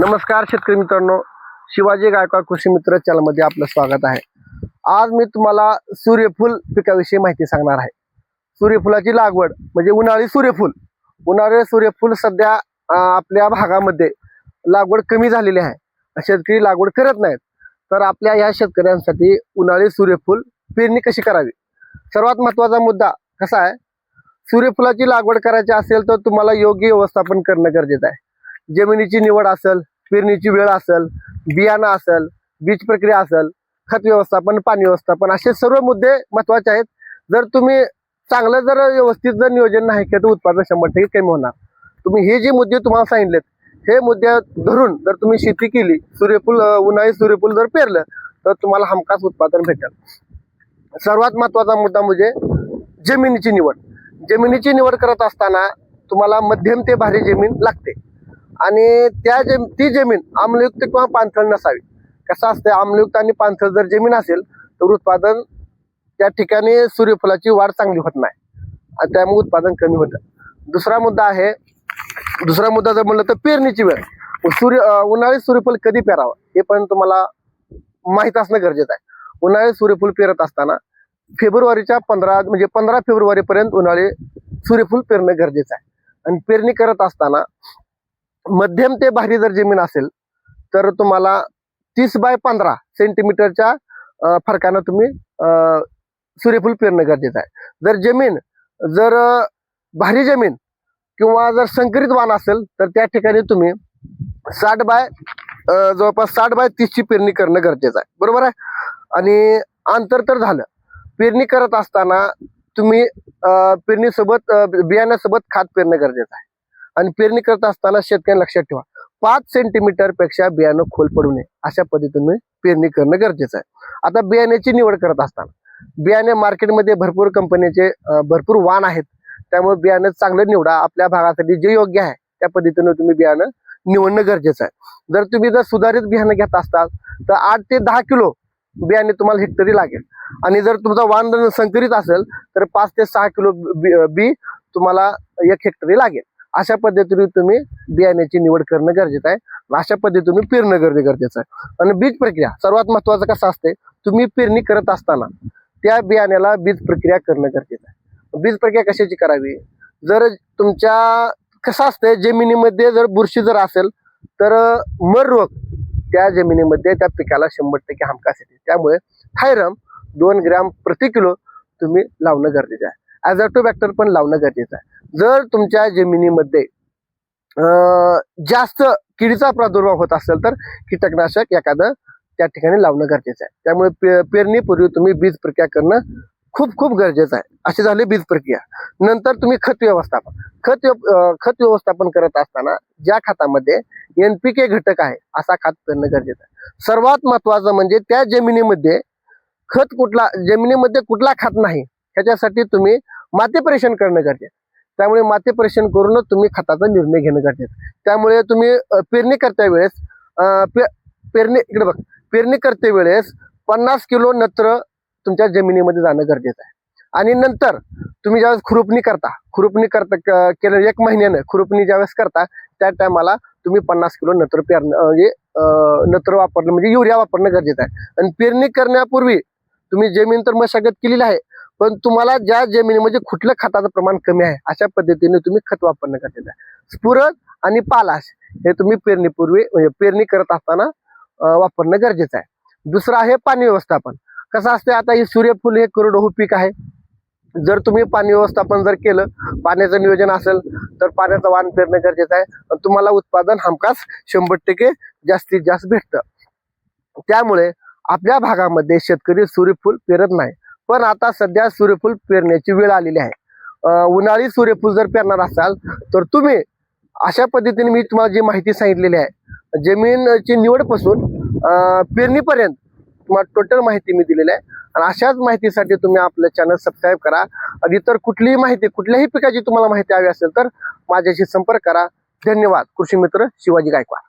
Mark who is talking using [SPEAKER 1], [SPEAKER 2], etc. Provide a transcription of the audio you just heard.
[SPEAKER 1] नमस्कार शेतकरी मित्रांनो शिवाजी गायकवाड कृषी मित्र चॅनलमध्ये आपलं स्वागत आहे. आज मी तुम्हाला सूर्यफूल पिकाविषयी माहिती सांगणार आहे. सूर्यफुलाची लागवड म्हणजे उन्हाळी सूर्यफूल. उन्हाळी सूर्यफूल सध्या आपल्या भागामध्ये लागवड कमी झालेली आहे. शेतकरी लागवड करत नाहीत. तर आपल्या या शेतकऱ्यांसाठी उन्हाळी सूर्यफूल पेरणी कशी करावी? सर्वात महत्त्वाचा मुद्दा कसा आहे? सूर्यफुलाची लागवड करायची असेल तर तुम्हाला योग्य व्यवस्थापन करणं गरजेचं आहे. जमिनीची निवड असेल पेरणीची वेळ असेल बियाणं असेल बीज प्रक्रिया असेल खत व्यवस्थापन पाणी व्यवस्थापन असे सर्व मुद्दे महत्त्वाचे आहेत. जर तुम्ही चांगलं जर व्यवस्थित जर नियोजन नाही केलं तर उत्पादन शंभर टक्के कमी होणार. तुम्ही हे जे मुद्दे तुम्हाला सांगितलेत हे मुद्दे धरून जर तुम्ही शेती केली सूर्यफूल उन्हाळी सूर्यफूल जर पेरलं तर तुम्हाला हमखास उत्पादन भेटेल. सर्वात महत्त्वाचा मुद्दा म्हणजे जमिनीची निवड. जमिनीची निवड करत असताना तुम्हाला मध्यम ते भारी जमीन लागते. आणि त्या जम ती जमीन आम्लयुक्त किंवा पाणथळ नसावी. कसं असतं आम्लयुक्त आणि पाणथळ जर जमीन असेल तर उत्पादन त्या ठिकाणी सूर्यफुलाची वाढ चांगली होत नाही. आणि त्यामुळे उत्पादन कमी होतं. दुसरा मुद्दा आहे दुसरा मुद्दा जर म्हणलं तर पेरणीची वेळ. सूर्य उन्हाळी सूर्यफूल कधी पेरावं हे पण तुम्हाला माहीत असणं गरजेचं आहे. उन्हाळी सूर्यफूल पेरत असताना फेब्रुवारीच्या पंधरा म्हणजे पंधरा फेब्रुवारीपर्यंत उन्हाळी सूर्यफूल पेरणं गरजेचं आहे. आणि पेरणी करत असताना मध्यम ते भारी जर जमीन असेल तर तुम्हाला तीस बाय पंधरा सेंटीमीटरच्या फरकानं तुम्ही सूर्यफूल पेरणं गरजेचं आहे. जर जमीन जर भारी जमीन किंवा जर संकरित वाण असेल तर त्या ठिकाणी तुम्ही साठ बाय जवळपास साठ बाय तीसची पेरणी करणं गरजेचं आहे. बरोबर आहे? आणि अंतर तर झालं. पेरणी करत असताना तुम्ही पेरणीसोबत बियाण्यासोबत खात पेरणं गरजेचं आहे. आणि पेरणी करत असताना शेतकऱ्यांनी लक्षात ठेवा पाच सेंटीमीटरपेक्षा बियाणं खोल पडू नये अशा पद्धतीने पेरणी करणं गरजेचं आहे. आता बियाण्याची निवड करत असताना बियाणे मार्केटमध्ये भरपूर कंपनीचे भरपूर वाण आहेत. त्यामुळे बियाणं चांगलं निवडा आपल्या भागासाठी जे योग्य आहे त्या पद्धतीने तुम्ही बियाणं निवडणं गरजेचं आहे. जर तुम्ही जर सुधारित बियाणं घेत असताल तर आठ ते दहा किलो बियाणे तुम्हाला हेक्टरी लागेल. आणि जर तुमचा वाण जर संकरित असेल तर पाच ते सहा किलो बी बी तुम्हाला एक हेक्टरी लागेल. अशा पद्धतीने तुम्ही बियाण्याची निवड करणं गरजेचं आहे. अशा पद्धतीने पेरणं गरजे गरजेचं आहे. आणि बीज प्रक्रिया सर्वात महत्वाचं कसं असते तुम्ही पेरणी करत असताना त्या बियाण्याला बीज प्रक्रिया करणं गरजेचं आहे. बीज प्रक्रिया कशाची करावी? जर तुमच्या कसं असतंय जमिनीमध्ये जर बुरशी जर असेल तर मर रोग त्या जमिनीमध्ये त्या पिकाला शंभर टक्के हमखास येते. त्यामुळे थायरम दोन ग्रॅम प्रति किलो तुम्ही लावणं गरजेचं आहे. ॲझॅटोबॅक्टर पण लावणं गरजेचं आहे. जर तुमच्या जमिनीमध्ये जास्त किडीचा प्रादुर्भाव होत असेल तर कीटकनाशक एखादं त्या ठिकाणी लावणं गरजेचं आहे. त्यामुळे पे पेरणीपूर्वी तुम्ही बीज प्रक्रिया करणं खूप खूप गरजेचं आहे. अशी झाली बीज प्रक्रिया. नंतर तुम्ही खत व्यवस्थापन. खत व्यव- खत व्यवस्थापन करत असताना ज्या खतामध्ये एनपीके घटक आहे असा खत करणं गरजेचं आहे. सर्वात महत्वाचं म्हणजे त्या जमिनीमध्ये खत कुठला जमिनीमध्ये कुठला खत नाही ह्याच्यासाठी तुम्ही माती परीक्षण करणं गरजेचं आहे. त्यामुळे माती परीक्षण करूनच तुम्ही खताचा निर्णय घेणं गरजेचं आहे. त्यामुळे तुम्ही पेरणी करत्या वेळेस पे- पेरणी इकडे बघ पेरणी करते वेळेस पन्नास किलो नत्र तुमच्या जमिनीमध्ये जाणं गरजेचं आहे आणि नंतर तुम्ही ज्यावेळेस खुरपणी करता खुरुपणी करता क- केलं एक महिन्यानं खुरुपणी ज्यावेळेस करता त्या टायमाला तुम्ही पन्नास किलो नत्र पेरणं म्हणजे नत्र वापरणं म्हणजे युरिया वापरणं गरजेचं आहे आणि पेरणी करण्यापूर्वी तुम्ही जमीन तर मशागत केलेली आहे पण तुम्हाला ज्या जमिनीमध्ये म्हणजे कुठलं खताचं प्रमाण कमी आहे अशा पद्धतीने तुम्ही खत वापरणं गरजेचं आहे. स्फुरद आणि पालाश हे तुम्ही पेरणीपूर्वी म्हणजे पेरणी करत असताना वापरणं गरजेचं आहे. दुसरं आहे पाणी व्यवस्थापन. कसं असते आता हे सूर्यफूल हे कोरडोहू हो पीक आहे. जर तुम्ही पाणी व्यवस्थापन जर केलं पाण्याचं नियोजन असेल तर पाण्याचं वाण पेरणं गरजेचं आहे. आणि तुम्हाला उत्पादन हमखास शंभर टक्के जास्तीत जास्त भेटतं. त्यामुळे आपल्या भागामध्ये शेतकरी सूर्यफूल पेरत नाही. पण आता सध्या सूर्यफूल पेरण्याची वेळ आलेली आहे. उन्हाळी सूर्यफूल जर पेरणार असाल तर तुम्ही अशा पद्धतीने मी तुम्हाला जी माहिती सांगितलेली आहे जमीनची निवडपासून पेरणीपर्यंत तुम्हाला टोटल माहिती मी दिलेली आहे. आणि अशाच माहितीसाठी तुम्ही आपलं चॅनल सबस्क्राईब करा. आणि इतर कुठलीही माहिती कुठल्याही पिकाची तुम्हाला माहिती हवी असेल तर माझ्याशी संपर्क करा. धन्यवाद. कृषी मित्र शिवाजी गायकवाड.